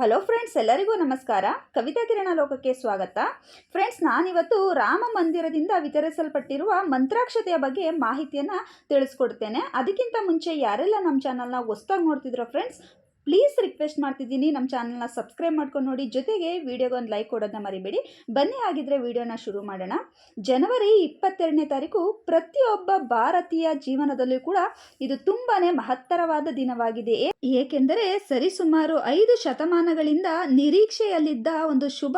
Hello friends ಎಲ್ಲರಿಗೂ ನಮಸ್ಕಾರ. ಕವಿತಾ ಕಿರಣ ಲೋಕಕ್ಕೆ ಸ್ವಾಗತ. ಫ್ರೆಂಡ್ಸ್ ನಾನಿವತ್ತು ರಾಮ ಮಂದಿರದಿಂದ ವಿತರಿಸಲ್ಪಟ್ಟಿರುವ ಮಂತ್ರಾಕ್ಷತೆಯ ಬಗ್ಗೆ ಮಾಹಿತಿಯನ್ನು ತಿಳಿಸ್ಕೊಡ್ತೇನೆ. ಅದಕ್ಕಿಂತ ಮುಂಚೆ ಯಾರೆಲ್ಲ ನಮ್ಮ ಚಾನಲ್ನ ಹೊಸ್ದಾಗಿ ನೋಡ್ತಿದ್ರೋ ಫ್ರೆಂಡ್ಸ್ ಪ್ಲೀಸ್ ರಿಕ್ವೆಸ್ಟ್ ಮಾಡ್ತಿದ್ದೀನಿ. ನಮ್ಮ ಚಾನಲ್ನ ಸಬ್ಸ್ಕ್ರೈಬ್ ಮಾಡ್ಕೊಂಡು ನೋಡಿ. ಜೊತೆಗೆ ವಿಡಿಯೋಗೆ ಒಂದು ಲೈಕ್ ಕೊಡೋದನ್ನ ಮರಿಬೇಡಿ. ಬನ್ನಿ ಆಗಿದ್ರೆ ವಿಡಿಯೋನ ಶುರು ಮಾಡೋಣ. ಜನವರಿ ಇಪ್ಪತ್ತೆರಡನೇ ತಾರೀಕು ಪ್ರತಿಯೊಬ್ಬ ಭಾರತೀಯ ಜೀವನದಲ್ಲೂ ಕೂಡ ಇದು ತುಂಬಾನೇ ಮಹತ್ತರವಾದ ದಿನವಾಗಿದೆ. ಏಕೆಂದರೆ ಸರಿಸುಮಾರು ಐದು ಶತಮಾನಗಳಿಂದ ನಿರೀಕ್ಷೆಯಲ್ಲಿದ್ದ ಒಂದು ಶುಭ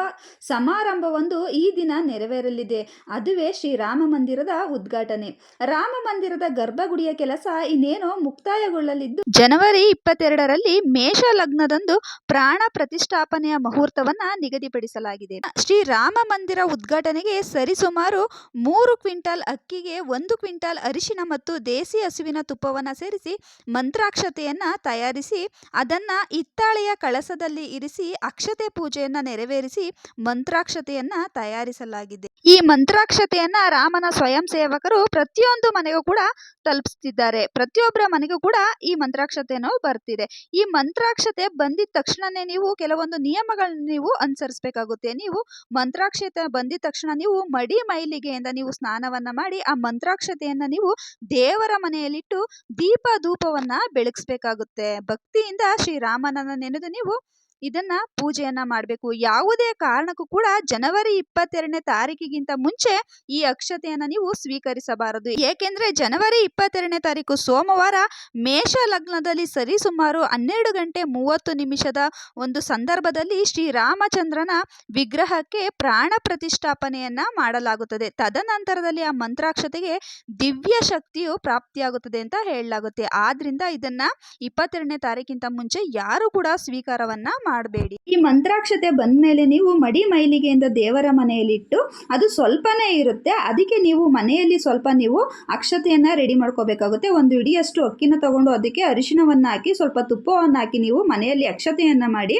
ಸಮಾರಂಭವೊಂದು ಈ ದಿನ ನೆರವೇರಲಿದೆ. ಅದುವೇ ಶ್ರೀರಾಮ ಮಂದಿರದ ಉದ್ಘಾಟನೆ. ರಾಮ ಮಂದಿರದ ಗರ್ಭಗುಡಿಯ ಕೆಲಸ ಇನ್ನೇನೋ ಮುಕ್ತಾಯಗೊಳ್ಳಲಿದ್ದು, ಜನವರಿ ಇಪ್ಪತ್ತೆರಡರಲ್ಲಿ ಮೇಷ ಲಗ್ನದಂದು ಪ್ರಾಣ ಪ್ರತಿಷ್ಠಾಪನೆಯ ಮುಹೂರ್ತವನ್ನ ನಿಗದಿಪಡಿಸಲಾಗಿದೆ. ಶ್ರೀ ರಾಮ ಮಂದಿರ ಉದ್ಘಾಟನೆಗೆ ಸರಿಸುಮಾರು ಮೂರು ಕ್ವಿಂಟಾಲ್ ಅಕ್ಕಿಗೆ ಒಂದು ಕ್ವಿಂಟಾಲ್ ಅರಿಶಿನ ಮತ್ತು ದೇಸಿ ಹಸುವಿನ ತುಪ್ಪವನ್ನು ಸೇರಿಸಿ ಮಂತ್ರಾಕ್ಷತೆಯನ್ನ ತಯಾರಿಸಿ, ಅದನ್ನ ಹಿತ್ತಾಳೆಯ ಕಳಸದಲ್ಲಿ ಇರಿಸಿ ಅಕ್ಷತೆ ಪೂಜೆಯನ್ನ ನೆರವೇರಿಸಿ ಮಂತ್ರಾಕ್ಷತೆಯನ್ನ ತಯಾರಿಸಲಾಗಿದೆ. ಈ ಮಂತ್ರಾಕ್ಷತೆಯನ್ನ ರಾಮನ ಸ್ವಯಂ ಸೇವಕರು ಪ್ರತಿಯೊಂದು ಮನೆಗೂ ಕೂಡ ತಲುಪಿಸುತ್ತಿದ್ದಾರೆ ಪ್ರತಿಯೊಬ್ಬರ ಮನೆಗೂ ಕೂಡ ಈ ಮಂತ್ರಾಕ್ಷತೆಯನ್ನು ಬರ್ತಿದೆ. ಈ ಮಂತ್ರಾಕ್ಷತೆ ಬಂದಿದ ತಕ್ಷಣನೇ ನೀವು ಕೆಲವೊಂದು ನಿಯಮಗಳನ್ನ ನೀವು ಅನುಸರಿಸಬೇಕಾಗುತ್ತೆ. ನೀವು ಮಂತ್ರಾಕ್ಷತೆ ಬಂದಿದ ತಕ್ಷಣ ನೀವು ಮಡಿ ಮೈಲಿಗೆಯಿಂದ ನೀವು ಸ್ನಾನವನ್ನ ಮಾಡಿ, ಆ ಮಂತ್ರಾಕ್ಷತೆಯನ್ನ ನೀವು ದೇವರ ಮನೆಯಲ್ಲಿಟ್ಟು ದೀಪ ಧೂಪವನ್ನ ಬೆಳಗಿಸ್ಬೇಕಾಗುತ್ತೆ. ಭಕ್ತಿಯಿಂದ ಶ್ರೀರಾಮನನ್ನ ನೆನೆದು ನೀವು ಇದನ್ನ ಪೂಜೆಯನ್ನ ಮಾಡಬೇಕು. ಯಾವುದೇ ಕಾರಣಕ್ಕೂ ಕೂಡ ಜನವರಿ ಇಪ್ಪತ್ತೆರಡನೇ ತಾರೀಕಿಗಿಂತ ಮುಂಚೆ ಈ ಅಕ್ಷತೆಯನ್ನ ನೀವು ಸ್ವೀಕರಿಸಬಾರದು. ಏಕೆಂದ್ರೆ ಜನವರಿ ಇಪ್ಪತ್ತೆರಡನೇ ತಾರೀಕು ಸೋಮವಾರ ಮೇಷ ಲಗ್ನದಲ್ಲಿ ಸರಿಸುಮಾರು ಹನ್ನೆರಡು ಗಂಟೆ ಮೂವತ್ತು ನಿಮಿಷದ ಒಂದು ಸಂದರ್ಭದಲ್ಲಿ ಶ್ರೀರಾಮಚಂದ್ರನ ವಿಗ್ರಹಕ್ಕೆ ಪ್ರಾಣ ಪ್ರತಿಷ್ಠಾಪನೆಯನ್ನ ಮಾಡಲಾಗುತ್ತದೆ. ತದನಂತರದಲ್ಲಿ ಆ ಮಂತ್ರಾಕ್ಷತೆಗೆ ದಿವ್ಯ ಶಕ್ತಿಯು ಪ್ರಾಪ್ತಿಯಾಗುತ್ತದೆ ಅಂತ ಹೇಳಲಾಗುತ್ತೆ. ಆದ್ರಿಂದ ಇದನ್ನ ಇಪ್ಪತ್ತೆರಡನೇ ತಾರೀಕಿಂತ ಮುಂಚೆ ಯಾರು ಕೂಡ ಸ್ವೀಕಾರವನ್ನ ಮಾಡಬೇಡಿ. ಈ ಮಂತ್ರಾಕ್ಷತೆ ಬಂದ್ಮೇಲೆ ನೀವು ಮಡಿ ಮೈಲಿಗೆಯಿಂದ ದೇವರ ಮನೆಯಲ್ಲಿಟ್ಟು ಅದು ಸ್ವಲ್ಪನೇ ಇರುತ್ತೆ. ಅದಕ್ಕೆ ನೀವು ಮನೆಯಲ್ಲಿ ಸ್ವಲ್ಪ ನೀವು ಅಕ್ಷತೆಯನ್ನ ರೆಡಿ ಮಾಡ್ಕೋಬೇಕಾಗುತ್ತೆ. ಒಂದು ಇಡಿಯಷ್ಟು ಅಕ್ಕಿನ ತಗೊಂಡು ಅದಕ್ಕೆ ಅರಿಶಿನವನ್ನು ಹಾಕಿ, ಸ್ವಲ್ಪ ತುಪ್ಪವನ್ನು ಹಾಕಿ ನೀವು ಮನೆಯಲ್ಲಿ ಅಕ್ಷತೆಯನ್ನ ಮಾಡಿ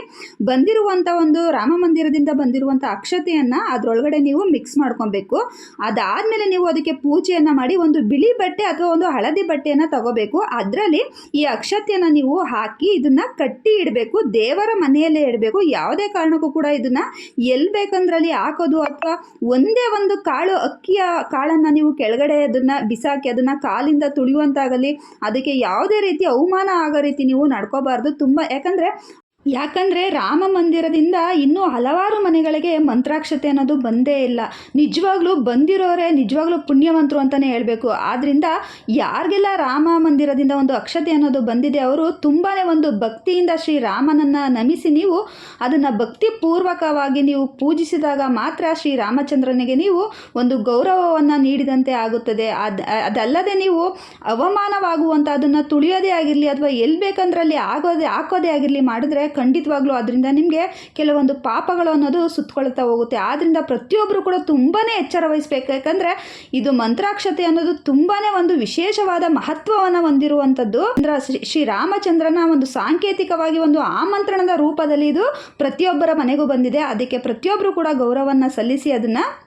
ಬಂದಿರುವಂಥ ಒಂದು ರಾಮ ಮಂದಿರದಿಂದ ಬಂದಿರುವಂಥ ಅಕ್ಷತೆಯನ್ನ ಅದರೊಳಗಡೆ ನೀವು ಮಿಕ್ಸ್ ಮಾಡ್ಕೊಬೇಕು. ಅದಾದಮೇಲೆ ನೀವು ಅದಕ್ಕೆ ಪೂಜೆಯನ್ನು ಮಾಡಿ ಒಂದು ಬಿಳಿ ಬಟ್ಟೆ ಅಥವಾ ಒಂದು ಹಳದಿ ಬಟ್ಟೆಯನ್ನು ತಗೋಬೇಕು. ಅದರಲ್ಲಿ ಈ ಅಕ್ಷತೆಯನ್ನು ನೀವು ಹಾಕಿ ಇದನ್ನ ಕಟ್ಟಿ ಇಡಬೇಕು. ದೇವರ ಮನೆಯಲ್ಲೇ ಇಡಬೇಕು. ಯಾವುದೇ ಕಾರಣಕ್ಕೂ ಕೂಡ ಇದನ್ನ ಎಲ್ಲಿ ಬೇಕಂದ್ರಲ್ಲಿ ಹಾಕೋದು ಅಥವಾ ಒಂದೇ ಒಂದು ಕಾಳು, ಅಕ್ಕಿಯ ಕಾಳನ್ನು ನೀವು ಕೆಳಗಡೆ ಅದನ್ನ ಬಿಸಾಕಿ ಅದನ್ನ ಕಾಲಿಂದ ತುಳಿಯುವಂತಾಗಲಿ, ಅದಕ್ಕೆ ಯಾವುದೇ ರೀತಿ ಅವಮಾನ ಆಗೋ ರೀತಿ ನೀವು ನಡ್ಕೋಬಾರ್ದು. ತುಂಬ ಯಾಕಂದರೆ ಯಾಕಂದರೆ ರಾಮ ಮಂದಿರದಿಂದ ಇನ್ನೂ ಹಲವಾರು ಮನೆಗಳಿಗೆ ಮಂತ್ರಾಕ್ಷತೆ ಅನ್ನೋದು ಬಂದೇ ಇಲ್ಲ. ನಿಜವಾಗ್ಲೂ ಬಂದಿರೋರೇ ನಿಜವಾಗ್ಲೂ ಪುಣ್ಯವಂತರು ಅಂತಲೇ ಹೇಳಬೇಕು. ಆದ್ದರಿಂದ ಯಾರಿಗೆಲ್ಲ ರಾಮ ಮಂದಿರದಿಂದ ಒಂದು ಅಕ್ಷತೆ ಅನ್ನೋದು ಬಂದಿದೆ ಅವರು ತುಂಬಾ ಒಂದು ಭಕ್ತಿಯಿಂದ ಶ್ರೀರಾಮನನ್ನು ನಮಿಸಿ ನೀವು ಅದನ್ನು ಭಕ್ತಿಪೂರ್ವಕವಾಗಿ ನೀವು ಪೂಜಿಸಿದಾಗ ಮಾತ್ರ ಶ್ರೀ ರಾಮಚಂದ್ರನಿಗೆ ನೀವು ಒಂದು ಗೌರವವನ್ನು ನೀಡಿದಂತೆ ಆಗುತ್ತದೆ. ಅದು, ಅದಲ್ಲದೆ ನೀವು ಅವಮಾನವಾಗುವಂಥ ಅದನ್ನು ತುಳಿಯೋದೇ ಆಗಿರಲಿ ಅಥವಾ ಎಲ್ಲಿ ಬೇಕಂದ್ರಲ್ಲಿ ಆಗೋದೇ, ಹಾಕೋದೇ ಆಗಿರಲಿ ಮಾಡಿದ್ರೆ ಖಂಡಿತವಾಗ್ಲೂ ಅದರಿಂದ ನಿಮಗೆ ಕೆಲವೊಂದು ಪಾಪಗಳು ಅನ್ನೋದು ಸುತ್ತಕೊಳ್ತಾ ಹೋಗುತ್ತೆ. ಆದ್ದರಿಂದ ಪ್ರತಿಯೊಬ್ಬರು ಕೂಡ ತುಂಬಾ ಎಚ್ಚರ ವಹಿಸ್ಬೇಕು. ಯಾಕಂದರೆ ಇದು ಮಂತ್ರಾಕ್ಷತೆ ಅನ್ನೋದು ತುಂಬಾ ಒಂದು ವಿಶೇಷವಾದ ಮಹತ್ವವನ್ನು ಹೊಂದಿರುವಂಥದ್ದು. ಅಂದ್ರೆ ಶ್ರೀ ಶ್ರೀರಾಮಚಂದ್ರನ ಒಂದು ಸಾಂಕೇತಿಕವಾಗಿ ಒಂದು ಆಮಂತ್ರಣದ ರೂಪದಲ್ಲಿ ಇದು ಪ್ರತಿಯೊಬ್ಬರ ಮನೆಗೂ ಬಂದಿದೆ. ಅದಕ್ಕೆ ಪ್ರತಿಯೊಬ್ಬರು ಕೂಡ ಗೌರವವನ್ನು ಸಲ್ಲಿಸಿ ಅದನ್ನು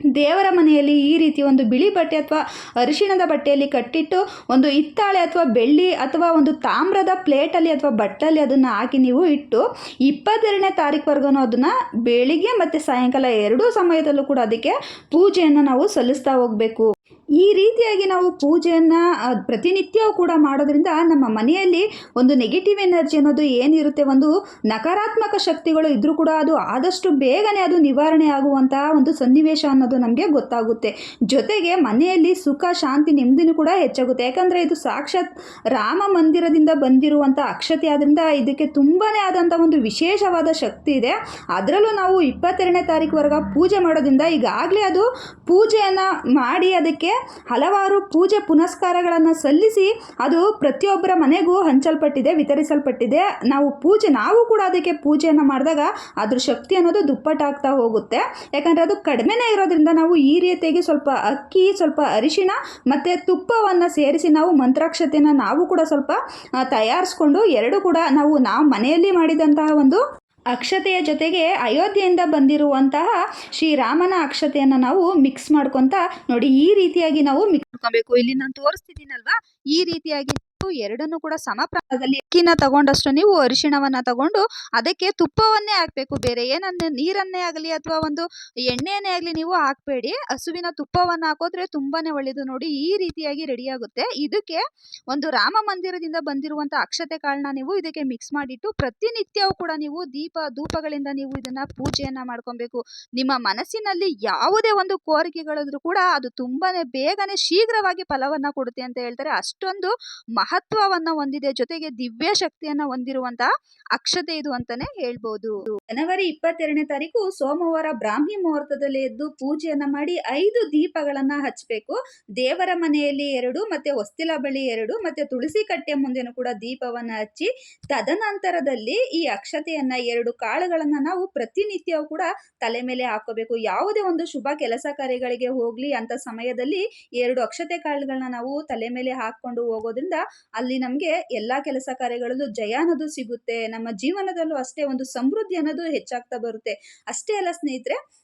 ದೇವರ ಮನೆಯಲ್ಲಿ ಈ ರೀತಿ ಒಂದು ಬಿಳಿ ಬಟ್ಟೆ ಅಥವಾ ಅರಿಶಿಣದ ಬಟ್ಟೆಯಲ್ಲಿ ಕಟ್ಟಿಟ್ಟು ಒಂದು ಹಿತ್ತಾಳೆ ಅಥವಾ ಬೆಳ್ಳಿ ಅಥವಾ ಒಂದು ತಾಮ್ರದ ಪ್ಲೇಟಲ್ಲಿ ಅಥವಾ ಬಟ್ಟಲ್ಲಿ ಅದನ್ನು ಹಾಕಿ ನೀವು ಇಟ್ಟು ಇಪ್ಪತ್ತೆರಡನೇ ತಾರೀಕುವರೆಗೂ ಅದನ್ನು ಬೆಳಿಗ್ಗೆ ಮತ್ತು ಸಾಯಂಕಾಲ ಎರಡೂ ಸಮಯದಲ್ಲೂ ಕೂಡ ಅದಕ್ಕೆ ಪೂಜೆಯನ್ನು ನಾವು ಸಲ್ಲಿಸ್ತಾ ಹೋಗಬೇಕು. ಈ ರೀತಿಯಾಗಿ ನಾವು ಪೂಜೆಯನ್ನು ಪ್ರತಿನಿತ್ಯವೂ ಕೂಡ ಮಾಡೋದ್ರಿಂದ ನಮ್ಮ ಮನೆಯಲ್ಲಿ ಒಂದು ನೆಗೆಟಿವ್ ಎನರ್ಜಿ ಅನ್ನೋದು ಏನಿರುತ್ತೆ, ಒಂದು ನಕಾರಾತ್ಮಕ ಶಕ್ತಿಗಳು ಇದ್ದರೂ ಕೂಡ ಅದು ಆದಷ್ಟು ಬೇಗನೆ ಅದು ನಿವಾರಣೆ ಆಗುವಂತಹ ಒಂದು ಸನ್ನಿವೇಶ ಅನ್ನೋದು ನಮಗೆ ಗೊತ್ತಾಗುತ್ತೆ. ಜೊತೆಗೆ ಮನೆಯಲ್ಲಿ ಸುಖ, ಶಾಂತಿ, ನೆಮ್ಮದಿನೂ ಕೂಡ ಹೆಚ್ಚಾಗುತ್ತೆ. ಯಾಕಂದರೆ ಇದು ಸಾಕ್ಷಾತ್ ರಾಮ ಮಂದಿರದಿಂದ ಬಂದಿರುವಂಥ ಅಕ್ಷತೆ. ಆದ್ದರಿಂದ ಇದಕ್ಕೆ ತುಂಬಾ ಆದಂಥ ಒಂದು ವಿಶೇಷವಾದ ಶಕ್ತಿ ಇದೆ. ಅದರಲ್ಲೂ ನಾವು ಇಪ್ಪತ್ತೆರಡನೇ ತಾರೀಕುವರೆಗೆ ಪೂಜೆ ಮಾಡೋದ್ರಿಂದ ಈಗಾಗಲೇ ಅದು ಪೂಜೆಯನ್ನು ಮಾಡಿ ಅದಕ್ಕೆ ಹಲವಾರು ಪೂಜೆ ಪುನಸ್ಕಾರಗಳನ್ನು ಸಲ್ಲಿಸಿ ಅದು ಪ್ರತಿಯೊಬ್ಬರ ಮನೆಗೂ ಹಂಚಲ್ಪಟ್ಟಿದೆ, ವಿತರಿಸಲ್ಪಟ್ಟಿದೆ. ನಾವು ಪೂಜೆ, ನಾವು ಕೂಡ ಅದಕ್ಕೆ ಪೂಜೆಯನ್ನು ಮಾಡಿದಾಗ ಅದ್ರ ಶಕ್ತಿ ಅನ್ನೋದು ದುಪ್ಪಟ್ಟಾಗ್ತಾ ಹೋಗುತ್ತೆ. ಯಾಕಂದರೆ ಅದು ಕಡಿಮೆನೇ ಇರೋದ್ರಿಂದ ನಾವು ಈ ರೀತಿಯಾಗಿ ಸ್ವಲ್ಪ ಅಕ್ಕಿ, ಸ್ವಲ್ಪ ಅರಿಶಿನ ಮತ್ತು ತುಪ್ಪವನ್ನು ಸೇರಿಸಿ ನಾವು ಮಂತ್ರಾಕ್ಷತೆಯನ್ನು ನಾವು ಕೂಡ ಸ್ವಲ್ಪ ತಯಾರಿಸ್ಕೊಂಡು ಎರಡು ಕೂಡ ನಾವು ನಾವು ಮನೆಯಲ್ಲಿ ಮಾಡಿದಂತಹ ಒಂದು ಅಕ್ಷತೆಯ ಜೊತೆಗೆ ಅಯೋಧ್ಯೆಯಿಂದ ಬಂದಿರುವಂತಹ ಶ್ರೀರಾಮನ ಅಕ್ಷತೆಯನ್ನು ನಾವು ಮಿಕ್ಸ್ ಮಾಡ್ಕೊತ ನೋಡಿ ಈ ರೀತಿಯಾಗಿ ನಾವು ಮಿಕ್ಸ್ ಮಾಡ್ಕೊಬೇಕು. ಇಲ್ಲಿ ನಾನು ತೋರಿಸ್ತಿದ್ದೀನಲ್ವಾ? ಈ ರೀತಿಯಾಗಿ ಎರಡನ್ನು ಕೂಡ ಸಮ ಪ್ರಮಾಣದಲ್ಲಿ ಅಕ್ಕಿನ ತಗೊಂಡಷ್ಟು ನೀವು ಅರಿಶಿಣವನ್ನ ತಗೊಂಡು ಅದಕ್ಕೆ ತುಪ್ಪವನ್ನೇ ಹಾಕಬೇಕು. ಬೇರೆ ಏನನ್ನೇ ನೀರನ್ನೇ ಆಗಲಿ ಅಥವಾ ಒಂದು ಎಣ್ಣೆನೇ ಆಗಲಿ ನೀವು ಹಾಕಬೇಡಿ. ಹಸುವಿನ ತುಪ್ಪವನ್ನು ಹಾಕೋದ್ರೆ ತುಂಬಾನೇ ಒಳ್ಳೇದು. ನೋಡಿ ಈ ರೀತಿಯಾಗಿ ರೆಡಿ ಆಗುತ್ತೆ ಇದಕ್ಕೆ ಒಂದು ರಾಮ ಮಂದಿರದಿಂದ ಬಂದಿರುವಂಥ ಅಕ್ಷತೆ ಕಾಳನ್ನ ನೀವು ಇದಕ್ಕೆ ಮಿಕ್ಸ್ ಮಾಡಿಟ್ಟು ಪ್ರತಿನಿತ್ಯವೂ ಕೂಡ ನೀವು ದೀಪ, ಧೂಪಗಳಿಂದ ನೀವು ಇದನ್ನ ಪೂಜೆಯನ್ನ ಮಾಡ್ಕೊಬೇಕು. ನಿಮ್ಮ ಮನಸ್ಸಿನಲ್ಲಿ ಯಾವುದೇ ಒಂದು ಕೋರಿಕೆಗಳಿದ್ರು ಕೂಡ ಅದು ತುಂಬಾನೇ ಬೇಗನೆ ಶೀಘ್ರವಾಗಿ ಫಲವನ್ನ ಕೊಡುತ್ತೆ ಅಂತ ಹೇಳ್ತಾರೆ. ಅಷ್ಟೊಂದು ಮಹತ್ವವನ್ನ ಹೊಂದಿದೆ ಜೊತೆಗೆ ದಿವ್ಯ ಶಕ್ತಿಯನ್ನ ಹೊಂದಿರುವಂತಹ ಅಕ್ಷತೆ ಇದು ಅಂತಾನೆ ಹೇಳ್ಬೋದು. ಜನವರಿ ಇಪ್ಪತ್ತೆರಡನೇ ತಾರೀಕು ಸೋಮವಾರ ಬ್ರಾಹ್ಮಿ ಮುಹೂರ್ತದಲ್ಲಿ ಎದ್ದು ಪೂಜೆಯನ್ನ ಮಾಡಿ ಐದು ದೀಪಗಳನ್ನ ಹಚ್ಚಬೇಕು ದೇವರ ಮನೆಯಲ್ಲಿ ಎರಡು, ಮತ್ತೆ ಹೊಸ್ತಿಲ ಬಳಿ ಎರಡು, ಮತ್ತೆ ತುಳಸಿ ಕಟ್ಟೆ ಮುಂದೆನೂ ಕೂಡ ದೀಪವನ್ನ ಹಚ್ಚಿ, ತದನಂತರದಲ್ಲಿ ಈ ಅಕ್ಷತೆಯನ್ನ ಎರಡು ಕಾಳುಗಳನ್ನ ನಾವು ಪ್ರತಿನಿತ್ಯವೂ ಕೂಡ ತಲೆ ಮೇಲೆ ಹಾಕೋಬೇಕು. ಯಾವುದೇ ಒಂದು ಶುಭ ಕೆಲಸ ಕಾರ್ಯಗಳಿಗೆ ಹೋಗ್ಲಿ ಅಂತ ಸಮಯದಲ್ಲಿ ಎರಡು ಅಕ್ಷತೆ ಕಾಳುಗಳನ್ನ ನಾವು ತಲೆ ಮೇಲೆ ಹಾಕೊಂಡು ಹೋಗೋದ್ರಿಂದ ಅಲ್ಲಿ ನಮಗೆ ಎಲ್ಲಾ ಕೆಲಸ ಕಾರ್ಯಗಳಲ್ಲೂ ಜಯ ಅನ್ನೋದು ಸಿಗುತ್ತೆ. ನಮ್ಮ ಜೀವನದಲ್ಲೂ ಅಷ್ಟೇ ಒಂದು ಸಮೃದ್ಧಿ ಅನ್ನೋದು ಹೆಚ್ಚಾಗ್ತಾ ಬರುತ್ತೆ. ಅಷ್ಟೇ ಅಲ್ಲ ಸ್ನೇಹಿತರೆ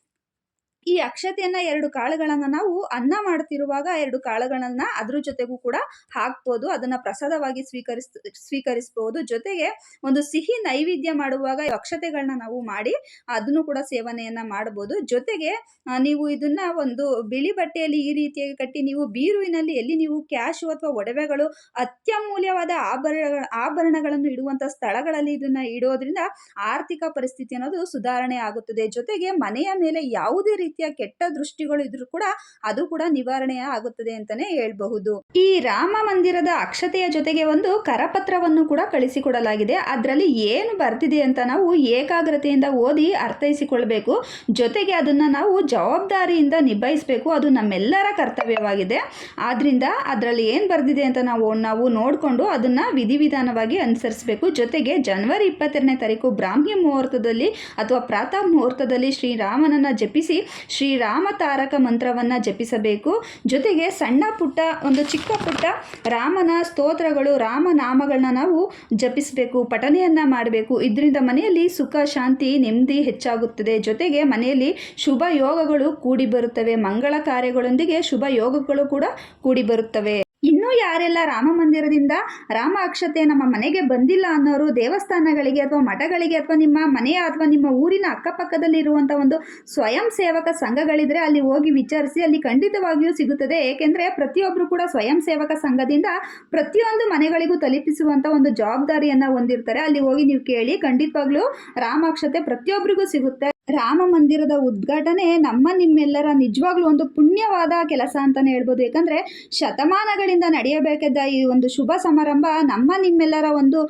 ಈ ಅಕ್ಷತೆಯನ್ನ ಎರಡು ಕಾಳುಗಳನ್ನ ನಾವು ಅನ್ನ ಮಾಡ್ತಿರುವಾಗ ಎರಡು ಕಾಳುಗಳನ್ನ ಅದ್ರ ಜೊತೆಗೂ ಕೂಡ ಹಾಕ್ಬೋದು, ಅದನ್ನ ಪ್ರಸಾದವಾಗಿ ಸ್ವೀಕರಿಸ್ ಸ್ವೀಕರಿಸಬಹುದು ಜೊತೆಗೆ ಒಂದು ಸಿಹಿ ನೈವೇದ್ಯ ಮಾಡುವಾಗ ಅಕ್ಷತೆಗಳನ್ನ ನಾವು ಮಾಡಿ ಅದನ್ನು ಕೂಡ ಸೇವನೆಯನ್ನ ಮಾಡಬಹುದು ಜೊತೆಗೆ ನೀವು ಇದನ್ನ ಒಂದು ಬಿಳಿ ಬಟ್ಟೆಯಲ್ಲಿ ಈ ರೀತಿಯಾಗಿ ಕಟ್ಟಿ ನೀವು ಬೀರುವಿನಲ್ಲಿ ಎಲ್ಲಿ ನೀವು ಕ್ಯಾಶು ಅಥವಾ ಒಡವೆಗಳು ಅತ್ಯಮೂಲ್ಯವಾದ ಆಭರಣ, ಆಭರಣಗಳನ್ನು ಇಡುವಂತ ಸ್ಥಳಗಳಲ್ಲಿ ಇದನ್ನ ಇಡೋದ್ರಿಂದ ಆರ್ಥಿಕ ಪರಿಸ್ಥಿತಿ ಅನ್ನೋದು ಸುಧಾರಣೆ ಆಗುತ್ತದೆ. ಜೊತೆಗೆ ಮನೆಯ ಮೇಲೆ ಯಾವುದೇ ರೀತಿಯ ಕೆಟ್ಟ ದೃಷ್ಟಿಗಳು ಇದ್ರೂ ಕೂಡ ಅದು ಕೂಡ ನಿವಾರಣೆ ಆಗುತ್ತದೆ ಅಂತಾನೆ ಹೇಳಬಹುದು. ಈ ರಾಮ ಮಂದಿರದ ಅಕ್ಷತೆಯ ಜೊತೆಗೆ ಒಂದು ಕರಪತ್ರವನ್ನು ಕೂಡ ಕಳಿಸಿಕೊಡಲಾಗಿದೆ. ಅದರಲ್ಲಿ ಏನು ಬರ್ತಿದೆ ಅಂತ ನಾವು ಏಕಾಗ್ರತೆಯಿಂದ ಓದಿ ಅರ್ಥೈಸಿಕೊಳ್ಬೇಕು. ಜೊತೆಗೆ ಅದನ್ನ ನಾವು ಜವಾಬ್ದಾರಿಯಿಂದ ನಿಭಾಯಿಸಬೇಕು. ಅದು ನಮ್ಮೆಲ್ಲರ ಕರ್ತವ್ಯವಾಗಿದೆ. ಆದ್ರಿಂದ ಅದರಲ್ಲಿ ಏನು ಬರೆದಿದೆ ಅಂತ ನಾವು ನಾವು ನೋಡಿಕೊಂಡು ಅದನ್ನ ವಿಧಿವಿಧಾನವಾಗಿ ಅನುಸರಿಸಬೇಕು. ಜೊತೆಗೆ ಜನವರಿ ಇಪ್ಪತ್ತೆರಡನೇ ತಾರೀಕು ಬ್ರಾಹ್ಮಿ ಮುಹೂರ್ತದಲ್ಲಿ ಅಥವಾ ಪ್ರಾತಃ ಮುಹೂರ್ತದಲ್ಲಿ ಶ್ರೀರಾಮನನ್ನ ಜಪಿಸಿ ಶ್ರೀರಾಮ ತಾರಕ ಮಂತ್ರವನ್ನ ಜಪಿಸಬೇಕು. ಜೊತೆಗೆ ಸಣ್ಣ ಪುಟ್ಟ, ಒಂದು ಚಿಕ್ಕ ಪುಟ್ಟ ರಾಮನ ಸ್ತೋತ್ರಗಳು ರಾಮನಾಮಗಳನ್ನ ನಾವು ಜಪಿಸಬೇಕು, ಪಠನೆಯನ್ನು ಮಾಡಬೇಕು. ಇದರಿಂದ ಮನೆಯಲ್ಲಿ ಸುಖ, ಶಾಂತಿ, ನೆಮ್ಮದಿ ಹೆಚ್ಚಾಗುತ್ತದೆ. ಜೊತೆಗೆ ಮನೆಯಲ್ಲಿ ಶುಭ ಯೋಗಗಳು ಕೂಡಿ ಬರುತ್ತವೆ. ಮಂಗಳ ಕಾರ್ಯಗಳೊಂದಿಗೆ ಶುಭ ಯೋಗಗಳು ಕೂಡ ಕೂಡಿ ಬರುತ್ತವೆ. ಇನ್ನೂ ಯಾರೆಲ್ಲ ರಾಮ ಮಂದಿರದಿಂದ ರಾಮ ಅಕ್ಷತೆ ನಮ್ಮ ಮನೆಗೆ ಬಂದಿಲ್ಲ ಅನ್ನೋರು, ದೇವಸ್ಥಾನಗಳಿಗೆ ಅಥವಾ ಮಠಗಳಿಗೆ ಅಥವಾ ನಿಮ್ಮ ಮನೆಯ ಅಥವಾ ನಿಮ್ಮ ಊರಿನ ಅಕ್ಕಪಕ್ಕದಲ್ಲಿ ಇರುವಂಥ ಒಂದು ಸ್ವಯಂ ಸೇವಕ ಸಂಘಗಳಿದ್ರೆ ಅಲ್ಲಿ ಹೋಗಿ ವಿಚಾರಿಸಿ ಅಲ್ಲಿ ಖಂಡಿತವಾಗಿಯೂ ಸಿಗುತ್ತದೆ. ಏಕೆಂದರೆ ಪ್ರತಿಯೊಬ್ಬರು ಕೂಡ ಸ್ವಯಂ ಸೇವಕ ಸಂಘದಿಂದ ಪ್ರತಿಯೊಂದು ಮನೆಗಳಿಗೂ ತಲುಪಿಸುವಂಥ ಒಂದು ಜವಾಬ್ದಾರಿಯನ್ನು ಹೊಂದಿರ್ತಾರೆ. ಅಲ್ಲಿ ಹೋಗಿ ನೀವು ಕೇಳಿ ಖಂಡಿತವಾಗ್ಲೂ ರಾಮಾಕ್ಷತೆ ಪ್ರತಿಯೊಬ್ಬರಿಗೂ ಸಿಗುತ್ತೆ. ರಾಮ ಮಂದಿರದ ಉದ್ಘಾಟನೆ ನಮ್ಮ ನಿಮ್ಮೆಲ್ಲರ ನಿಜವಾಗ್ಲೂ ಒಂದು ಪುಣ್ಯವಾದ ಕೆಲಸ ಅಂತಲೇ ಹೇಳ್ಬೋದು. ಯಾಕಂದ್ರೆ ಶತಮಾನಗಳಿಂದ ನಡೆಯಬೇಕಿದ್ದ ಈ ಒಂದು ಶುಭ ಸಮಾರಂಭ ನಮ್ಮ ನಿಮ್ಮೆಲ್ಲರ ಒಂದು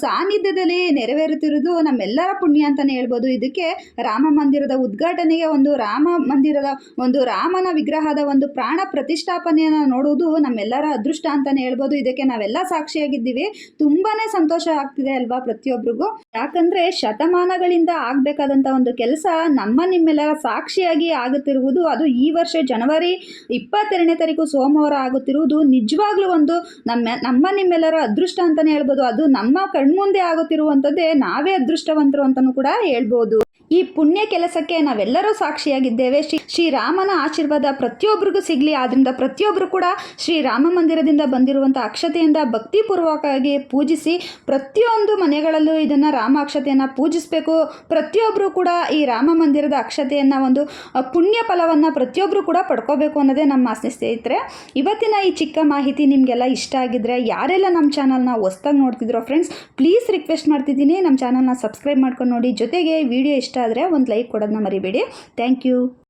ಸಾನ್ನಿಧ್ಯದಲ್ಲಿ ನೆರವೇರುತ್ತಿರುವುದು ನಮ್ಮೆಲ್ಲರ ಪುಣ್ಯ ಅಂತಲೇ ಹೇಳ್ಬೋದು. ಇದಕ್ಕೆ ರಾಮ ಮಂದಿರದ ಉದ್ಘಾಟನೆಗೆ ಒಂದು ರಾಮ ಮಂದಿರದ ಒಂದು ರಾಮನ ವಿಗ್ರಹದ ಒಂದು ಪ್ರಾಣ ಪ್ರತಿಷ್ಠಾಪನೆಯನ್ನು ನೋಡುವುದು ನಮ್ಮೆಲ್ಲರ ಅದೃಷ್ಟ ಅಂತಲೇ ಹೇಳ್ಬೋದು. ಇದಕ್ಕೆ ನಾವೆಲ್ಲ ಸಾಕ್ಷಿಯಾಗಿದ್ದೀವಿ. ತುಂಬಾನೇ ಸಂತೋಷ ಆಗ್ತಿದೆ ಅಲ್ವಾ ಪ್ರತಿಯೊಬ್ಬರಿಗೂ ಯಾಕಂದ್ರೆ ಶತಮಾನಗಳಿಂದ ಆಗಬೇಕಾದಂಥ ಒಂದು ಕೆಲಸ ನಮ್ಮ ನಿಮ್ಮೆಲ್ಲರ ಸಾಕ್ಷಿಯಾಗಿ ಆಗುತ್ತಿರುವುದು ಅದು ಈ ವರ್ಷ ಜನವರಿ ಇಪ್ಪತ್ತೆರಡನೇ ತಾರೀಕು ಸೋಮವಾರ ಆಗುತ್ತಿರುವುದು. ನಿಜವಾಗ್ಲೂ ಒಂದು ನಮ್ಮ ನಮ್ಮ ನಿಮ್ಮೆಲ್ಲರ ಅದೃಷ್ಟ ಅಂತಲೇ ಹೇಳ್ಬೋದು. ಅದು ನಮ್ಮ ಕಣ್ಮುಂದೆ ಆಗುತ್ತಿರುವಂಥದ್ದೇ ನಾವೇ ಅದೃಷ್ಟವಂತರು ಅಂತಾನೂ ಕೂಡ ಹೇಳ್ಬೋದು. ಈ ಪುಣ್ಯ ಕೆಲಸಕ್ಕೆ ನಾವೆಲ್ಲರೂ ಸಾಕ್ಷಿಯಾಗಿದ್ದೇವೆ. ಶ್ರೀ ಶ್ರೀರಾಮನ ಆಶೀರ್ವಾದ ಪ್ರತಿಯೊಬ್ಬರಿಗೂ ಸಿಗಲಿ. ಆದ್ದರಿಂದ ಪ್ರತಿಯೊಬ್ಬರು ಕೂಡ ಶ್ರೀರಾಮ ಮಂದಿರದಿಂದ ಬಂದಿರುವಂಥ ಅಕ್ಷತೆಯಿಂದ ಭಕ್ತಿಪೂರ್ವಕವಾಗಿ ಪೂಜಿಸಿ ಪ್ರತಿಯೊಂದು ಮನೆಗಳಲ್ಲೂ ಇದನ್ನು ರಾಮ ಅಕ್ಷತೆಯನ್ನು ಪೂಜಿಸಬೇಕು. ಪ್ರತಿಯೊಬ್ಬರು ಕೂಡ ಈ ರಾಮ ಮಂದಿರದ ಅಕ್ಷತೆಯನ್ನು ಒಂದು ಪುಣ್ಯ ಫಲವನ್ನು ಪ್ರತಿಯೊಬ್ಬರು ಕೂಡ ಪಡ್ಕೋಬೇಕು ಅನ್ನೋದೇ ನಮ್ಮ ಆಸೆ ಸ್ನೇಹಿತರೆ. ಇವತ್ತಿನ ಈ ಚಿಕ್ಕ ಮಾಹಿತಿ ನಿಮಗೆಲ್ಲ ಇಷ್ಟ ಆಗಿದ್ರೆ, ಯಾರೆಲ್ಲ ನಮ್ಮ ಚಾನಲ್ನ ಹೊಸ್ದಾಗಿ ನೋಡ್ತಿದ್ರೋ ಫ್ರೆಂಡ್ಸ್ ಪ್ಲೀಸ್ ರಿಕ್ವೆಸ್ಟ್ ಮಾಡ್ತಿದ್ದೀನಿ. ನಮ್ಮ ಚಾನಲ್ನ ಸಬ್ಸ್ಕ್ರೈಬ್ ಮಾಡ್ಕೊಂಡು ನೋಡಿ. ಜೊತೆಗೆ ವಿಡಿಯೋ ಇಷ್ಟ ಆದರೆ ಒಂದು ಲೈಕ್ ಕೊಡೋದನ್ನ ಮರಿಬೇಡಿ. Thank you